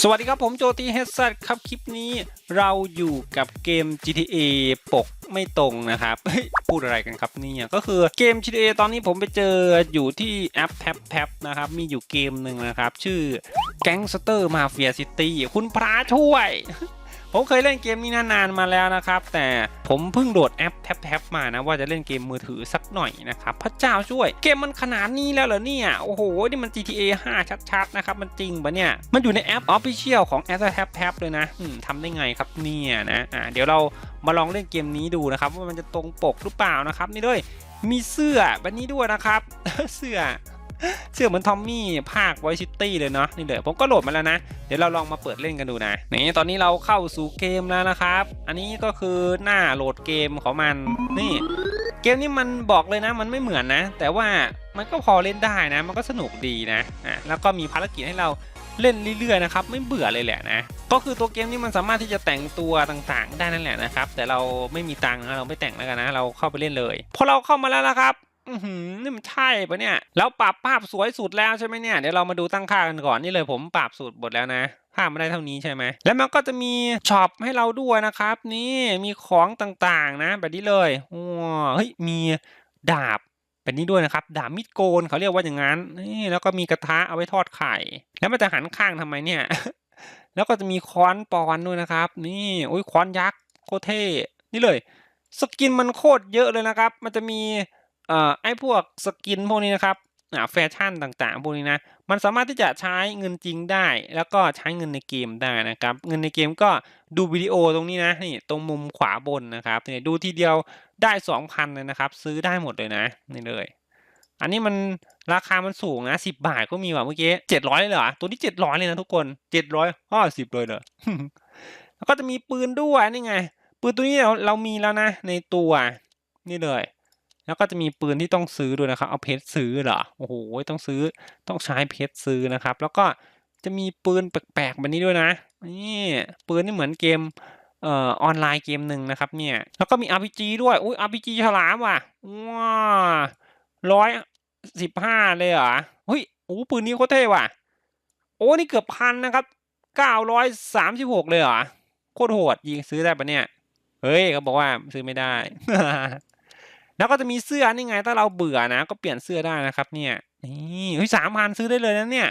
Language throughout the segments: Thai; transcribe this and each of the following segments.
สวัสดีครับผมโจตีเฮดซัดครับ คลิปนี้เราอยู่กับเกม GTA ปกไม่ตรงนะครับ พูดอะไรกันครับเนี่ยก็คือเกม GTA ตอนนี้ผมไปเจออยู่ที่แอปแท็บแท็บนะครับ มีอยู่เกมหนึ่งนะครับ ชื่อ Gangster Mafia City คุณพระช่วย ผมเคยเล่นเกมนี้นานๆมาแล้วนะครับ แต่ผมเพิ่งโหลดแอปแท็บแท็บมานะว่าจะเล่นเกมมือถือสักหน่อยนะครับพระเจ้าช่วยเกมมันขนาดนี้แล้วเหรอเนี่ยโอ้โหนี่มัน GTA 5 ชัดๆนะครับมันจริงปะเนี่ยมันอยู่ในแอป Official ของ a p p Tap Tap เลยนะทำได้ไงครับเนี่ยนะอ่าเดี๋ยวเรามาลองเล่นเกมนี้ดูนะครับว่ามันจะตรงปกหรือเปล่านะครับนี่ด้วยมีเสื้อแบบนี้ด้วยนะครับ เสื้อ เสื้อเหมือนทอมมี่ภาคไวซิตี้เลยเนาะนี่เลยผมก็โหลดมาแล้วนะ เดี๋ยวเราลองมาเปิดเล่นกันดูนะนี่ตอนนี้เราเข้าสู่เกมแล้วนะครับ อันนี้ก็คือหน้าโหลดเกมของมันนี่เกมนี้มันบอกเลยนะมันไม่เหมือนนะ แต่ว่ามันก็พอเล่นได้นะ มันก็สนุกดีนะอะแล้วก็มีภารกิจให้เราเล่นเรื่อยๆนะครับไม่เบื่อเลยแหละนะก็คือตัวเกมนี้มันสามารถที่จะแต่งตัวต่างๆ ได้นั่นแหละนะครับแต่เราไม่มีตังค์นะเราไม่แต่งแล้วกันนะ เราเข้าไปเล่นเลยพอเราเข้ามาแล้วนะครับ อือหือนี่มันใช่ปะเนี่ย แล้วปรับภาพสวยสุดแล้วใช่ไหมเนี่ย เดี๋ยวเรามาดูตั้งค่ากันก่อนนี่เลยผมปรับสุดหมดแล้วนะภาพไม่ได้เท่านี้ใช่ไหม แล้วมันก็จะมีช็อปให้เราด้วยนะครับ นี่มีของต่างๆนะ แบบนี้เลยว้าเฮ้ยมีดาบแบบนี้ด้วยนะครับ ดาบมิดโกนเขาเรียกว่าอย่างนั้น นี่แล้วก็มีกระทะเอาไว้ทอดไข่ แล้วมันจะหันข้างทำไมเนี่ย แล้วก็จะมีค้อนปอนด้วยนะครับ นี่โอ้ยค้อนยักษ์โคตรเท่ นี่เลย สกินมันโคตรเยอะเลยนะครับ มันจะมี เอ่อไอ้พวกสกินพวกนี้นะครับแฟชั่นต่างๆพวกนี้นะมันสามารถที่จะใช้เงินจริงได้ แล้วก็ใช้เงินในเกมได้นะครับเงินในเกมก็ดูวิดีโอตรงนี้นะนี่ตรงมุมขวาบนนะครับนี่ดูทีเดียวได้ 2,000เลยนะครับ ซื้อได้หมดเลยนะนี่เลย อันนี้มันราคามันสูงนะ10 บาทก็มีว่ะเมื่อกี้700เลยเหรอตัวนี้700เลยนะทุกคน750เลยเหรอแล้วก็จะมีปืนด้วยนี่ไงปืนตัวนี้เราเรามีแล้วนะในตัวนี่เลย แล้วก็จะมีปืนที่ต้องซื้อด้วยนะครับ เอาเพชรซื้อเหรอ โอ้โห ต้องซื้อ ต้องใช้เพชรซื้อนะครับ แล้วก็จะมีปืนแปลกๆแบบนี้ด้วยนะ นี่ ปืนนี่เหมือนเกมเอ่อออนไลน์เกมหนึ่งนะครับเนี่ย แล้วก็มี RPG ด้วย อุ้ย RPG ฉลามว่ะ ว้าร้อยสิบห้าเลยเหรอ เฮ้ย โอ้ปืนนี้โคตรเท่ว่ะ โอ้ นี่เกือบพันนะครับเก้าร้อยสามสิบหกเลยเหรอ โคตรโหดยิงซื้อได้ปะเนี่ย เฮ้ยเขาบอกว่าซื้อไม่ได้ แล้วก็จะมีเสื้อนี่ไงถ้าเราเบื่อนะ ก็เปลี่ยนเสื้อได้นะครับ เนี่ยนี่เฮ้ยสามพันซื้อได้เลยนะเนี่ย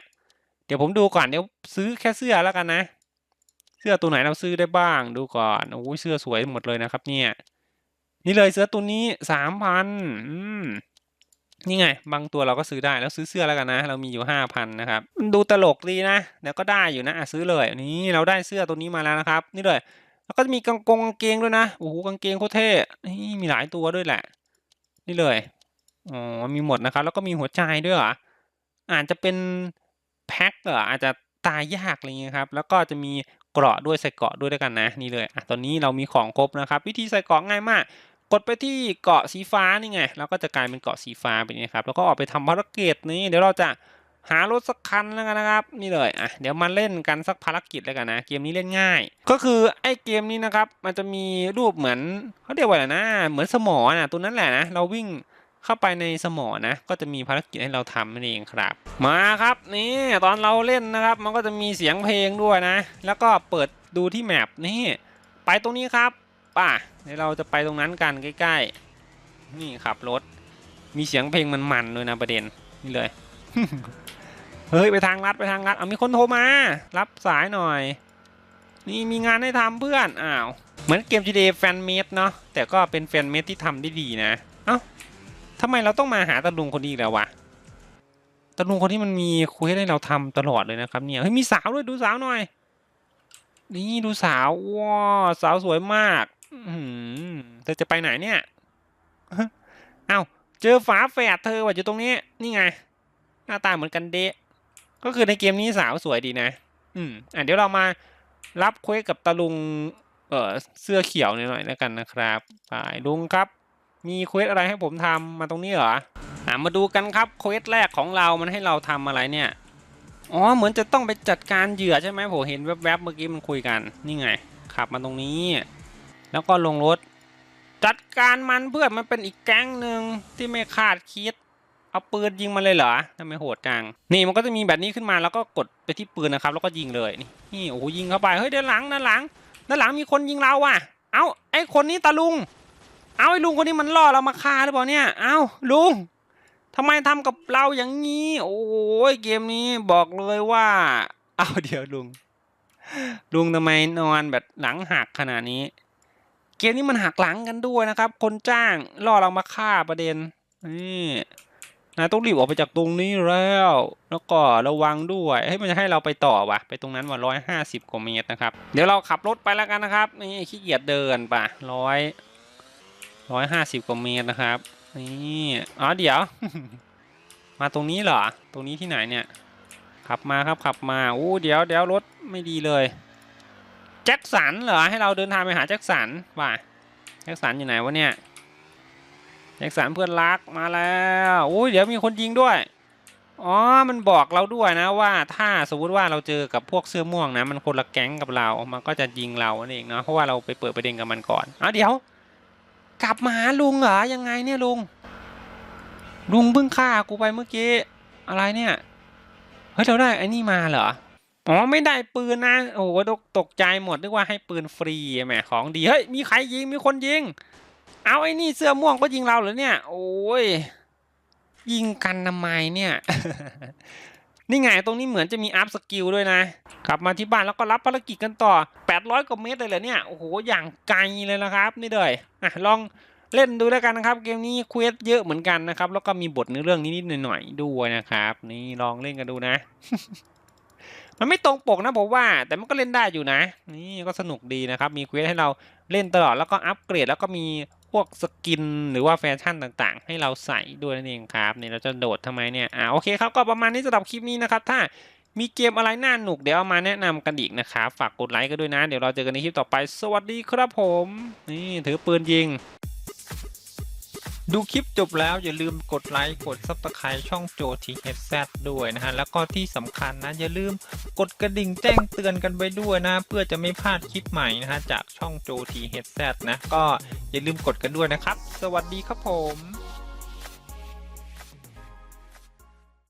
เดี๋ยวผมดูก่อนเดี๋ยวซื้อแค่เสื้อแล้วกันนะ เสื้อตัวไหนเราซื้อได้บ้างดูก่อนโอ้ยเสื้อสวยหมดเลยนะครับ เนี่ย นี่เลยเสื้อตัวนี้สามพันอืมนี่ไง บางตัวเราก็ซื้อได้แล้วซื้อเสื้อแล้วกันนะ เรามีอยู่ห้าพันนะครับดูตลกดีนะเดี๋ยวก็ได้อยู่นะอะซื้อเลยนี่เราได้เสื้อตัวนี้มาแล้วนะครับ นี่เลย แล้วก็จะมีกางกงกางเกงด้วยนะโอ้โหกางเกงโคตรเท่นี่มีหลายตัวด้วยแหละ นี่เลยอ๋อมีหมดนะครับ แล้วก็มีหัวใจด้วยเหรออาจจะเป็นแพ็คเหรออาจจะตายยากอะไรเงี้ยครับ แล้วก็จะมีเกราะด้วยใส่เกราะด้วยด้วยกันนะนี่เลยอะตอนนี้เรามีของครบนะครับ วิธีใส่เกราะง่ายมากกดไปที่เกาะสีฟ้านี่ไงแล้วก็จะกลายเป็นเกาะสีฟ้าไปนี้ครับแล้วก็ออกไปทำภารกิจนี้เดี๋ยวเราจะ หารถสักคันแล้วกันนะครับ นี่เลยอะเดี๋ยวมาเล่นกันสักภารกิจแล้วกันนะ เกมนี้เล่นง่าย ก็คือไอ้เกมนี้นะครับ มันจะมีรูปเหมือนเขาเรียกว่าอะไรนะเหมือนสมอนะตัวนั้นแหละนะเราวิ่งเข้าไปในสมอนะ ก็จะมีภารกิจให้เราทำนั่นเองครับ มาครับนี่ตอนเราเล่นนะครับ มันก็จะมีเสียงเพลงด้วยนะ แล้วก็เปิดดูที่แมปนี่ไปตรงนี้ครับป่ะเดี๋ยวเราจะไปตรงนั้นกันใกล้ ๆ นี่ขับรถ มีเสียงเพลงมันๆด้วยนะประเด็นนี่เลย เฮ้ยไปทางลัดไปทางลัดเอามีคนโทรมา รับสายหน่อย นี่มีงานให้ทำเพื่อนอ้าวเหมือนเกม GTA แฟนเมดเนาะแต่ก็เป็นแฟนเมดที่ทำได้ดีนะเอ้าทำไมเราต้องมาหาตาลุงคนนี้แล้ววะตาลุงคนที่มันมีคุยให้เราทำตลอดเลยนะครับเนี่ยเฮ้ยมีสาวด้วยดูสาวหน่อย นี่ดูสาวว้าวสาวสวยมาก อือหือเธอจะไปไหนเนี่ยเอ้าเจอฝาแฝดเธอว่ะอยู่ตรงนี้ นี่ไง หน้าตาเหมือนกันเดะ ก็คือในเกมนี้สาวสวยดีนะ อืมอะเดี๋ยวเรามารับเควสกับตาลุง เอ่อเสื้อเขียวหน่อยแล้วกันนะครับไปลุงครับ มีเควสอะไรให้ผมทำมาตรงนี้เหรออ่ามาดูกันครับเควสแรกของเรามันให้เราทำอะไรเนี่ยอ๋อเหมือนจะต้องไปจัดการเหยื่อใช่ไหมผมเห็นแวบๆเมื่อกี้มันคุยกันนี่ไง ขับมาตรงนี้ แล้วก็ลงรถ จัดการมันเพื่อนมันเป็นอีกแก๊งหนึ่งที่ไม่คาดคิด เอาปืนยิงมันเลยเหรอทำไมโหดจัง นี่มันก็จะมีแบบนี้ขึ้นมาแล้วก็กดไปที่ปืนนะครับ แล้วก็ยิงเลยนี่โอ้โหยิงเข้าไปเฮ้ยด้านหลังด้านหลังด้านหลังมีคนยิงเราว่ะ เอาไอ้คนนี้ตาลุง เอาไอ้ลุงคนนี้มันล่อเรามาฆ่าหรือเปล่าเนี่ย เอาลุงทำไมทำกับเราอย่างนี้ โอ้ยเกมนี้บอกเลยว่า เอาเดี๋ยวลุง ลุงทำไมนอนแบบหลังหักขนาดนี้ เกมนี้มันหักหลังกันด้วยนะครับ คนจ้างล่อเรามาฆ่าประเด็นนี่ นายต้องรีบออกไปจากตรงนี้แล้ว แล้วก็ระวังด้วยให้ยมันจะให้เราไปต่อวะไปตรงนั้นว่าร้อยห้าสิบกว่าเมตรนะครับ เดี๋ยวเราขับรถไปแล้วกันนะครับ นี่ขี้เกียจเดินปะร้อยร้อยห้าสิบกว่าเมตรนะครับ นี่อ๋อเดี๋ยว มาตรงนี้เหรอ ตรงนี้ที่ไหนเนี่ย ขับมาครับขับมาอู้เดี๋ยวเดี๋ยวรถไม่ดีเลย แจ็คสันเหรอให้เราเดินทางไปหาแจ็คสันว่ะแจ็คสันอยู่ไหนวะเนี่ย แจ็คสันเพื่อนรักมาแล้วอุ้ยเดี๋ยวมีคนยิงด้วย อ๋อ มันบอกเราด้วยนะว่าถ้าสมมติว่าเราเจอกับพวกเสื้อม่วงนะ มันคนละแก๊งกับเรา มันก็จะยิงเราเองเนาะ เพราะว่าเราไปเปิดประเด็นกับมันก่อนอ้าวเดี๋ยว กลับมาหาลุงเหรอ ยังไงเนี่ยลุง ลุงเพิ่งฆ่ากูไปเมื่อกี้ อะไรเนี่ย เฮ้ยเราได้ไอ้นี่มาเหรอ อ๋อไม่ได้ปืนนะ โอ้โหตกตกใจหมดนึกว่าให้ปืนฟรีแหมของดี เฮ้ยมีใครยิงมีคนยิง เอาไอ้นี่เสื้อม่วงก็ยิงเราเหรอเนี่ย โอ้ย ยิงกันทำไมเนี่ย นี่ไงตรงนี้เหมือนจะมีอัพสกิลด้วยนะ กลับมาที่บ้านแล้วก็รับภารกิจกันต่อ 800กว่าเมตรเลยเหรอเนี่ย โอ้โห อย่างไกลเลยนะครับ นี่เลยอะลองเล่นดูแล้วกันนะครับ เกมนี้เควสเยอะเหมือนกันนะครับ แล้วก็มีบทในเรื่องนิดๆหน่อยๆด้วยนะครับ นี่ลองเล่นกันดูนะ มันไม่ตรงปกนะผมว่า แต่มันก็เล่นได้อยู่นะ นี่ก็สนุกดีนะครับ มีเควสให้เราเล่นตลอดแล้วก็อัปเกรดแล้วก็มี พวกสกินหรือว่าแฟชั่นต่างๆ ให้เราใส่ด้วยนั่นเองครับเนี่ยเราจะโดดทำไมเนี่ยอ่าโอเคครับก็ประมาณนี้สำหรับคลิปนี้นะครับถ้ามีเกมอะไรน่าหนุกเดี๋ยวเอามาแนะนำกันอีกนะครับฝากกดไลค์กันด้วยนะ เดี๋ยวเราเจอกันในคลิปต่อไป สวัสดีครับผม นี่ถือปืนยิง ดูคลิปจบแล้วอย่าลืมกดไลค์กด Subscribe ช่องโจทีเฮดแซด้วยนะฮะ แล้วก็ที่สำคัญนะอย่าลืมกดกระดิ่งแจ้งเตือนกันไปด้วยนะ เพื่อจะไม่พลาดคลิปใหม่นะฮะจากช่องโจทีเฮดแซนะก็ อย่าลืมกดกันด้วยนะครับ สวัสดีครับผม